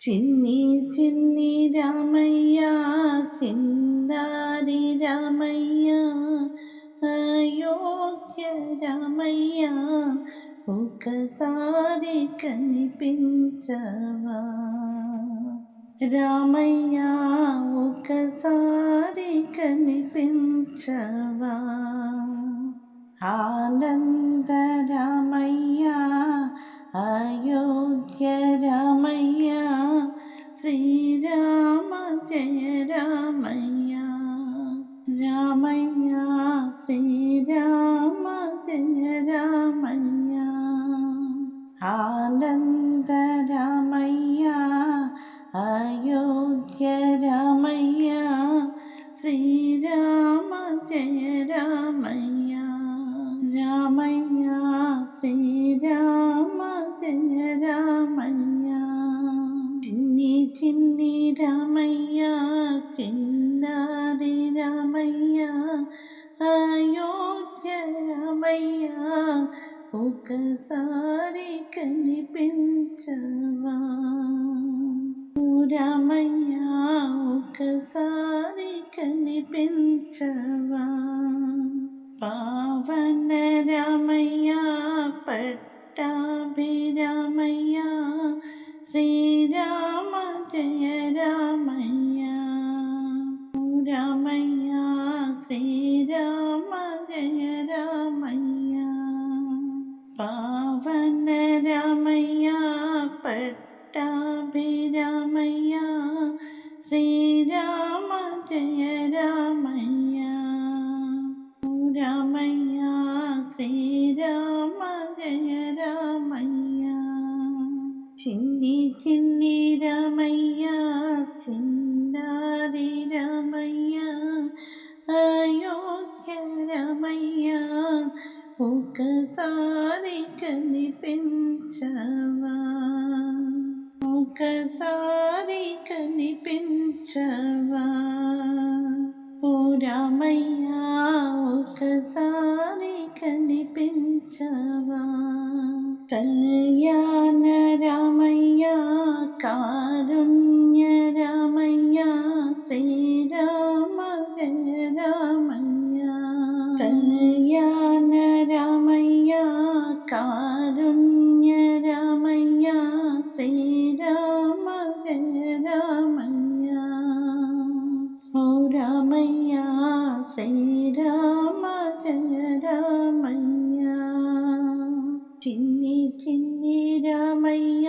చిన్ని చిన్ని రామయ్య చిందారి రామయ్య అయోధ్య రామయ్య ఒకసారి కనిపించవా రామయ్య ఒకసారి కనిపించవా ఆనంద రామయ్య అయోధ్య രാമയ്യ ശ്രീരാമ ജയ രാമയ്യ ആനന്ദ രാമയ്യ അയോധ്യ രാമയ്യ ശ്രീരാമ ജയ രാമയ്യ രാമയ്യ ശ്രീരാമ ജയ രാമയ്യ ചിന്നി ചിന്നി രാമയ്യ ചിന്ന రామయ్య అయోధ్య ఒకసారి కనిపించవా? రామయ్య ఒకసారి కనిపించవా? పావన రామయ్య పట్టాభిరామయ్యా శ్రీరామ జయ രാമ ജയ രാമയ്യ പാവന രാമയ്യ പട്ടാഭിരാമയ്യ ശ്രീരാമ ജയ രാമയ്യ രാമയ്യ ശ്രീരാമ ജയ രാമയ്യ ചിന്നി ചിന്നി രാമയ്യ ఒకసారి కనిపించవా ఒకసారి కనిపించవా ఓ రామయ్య ఒకసారి కనిపించవా కళ్యాణ రామయ్య కారుణ్య రామయ్య శ్రీరామ జయ రామయ్య കല്യാണ രാമയ്യ കാരുണ്യ രാമയ്യ ശ്രീരാമ രാമയ്യ. ഓ രാമയ്യ ശ്രീരാമ രാമയ്യ. ചിന്നി ചിന്നി രാമയ്യ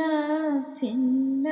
ചിന്ന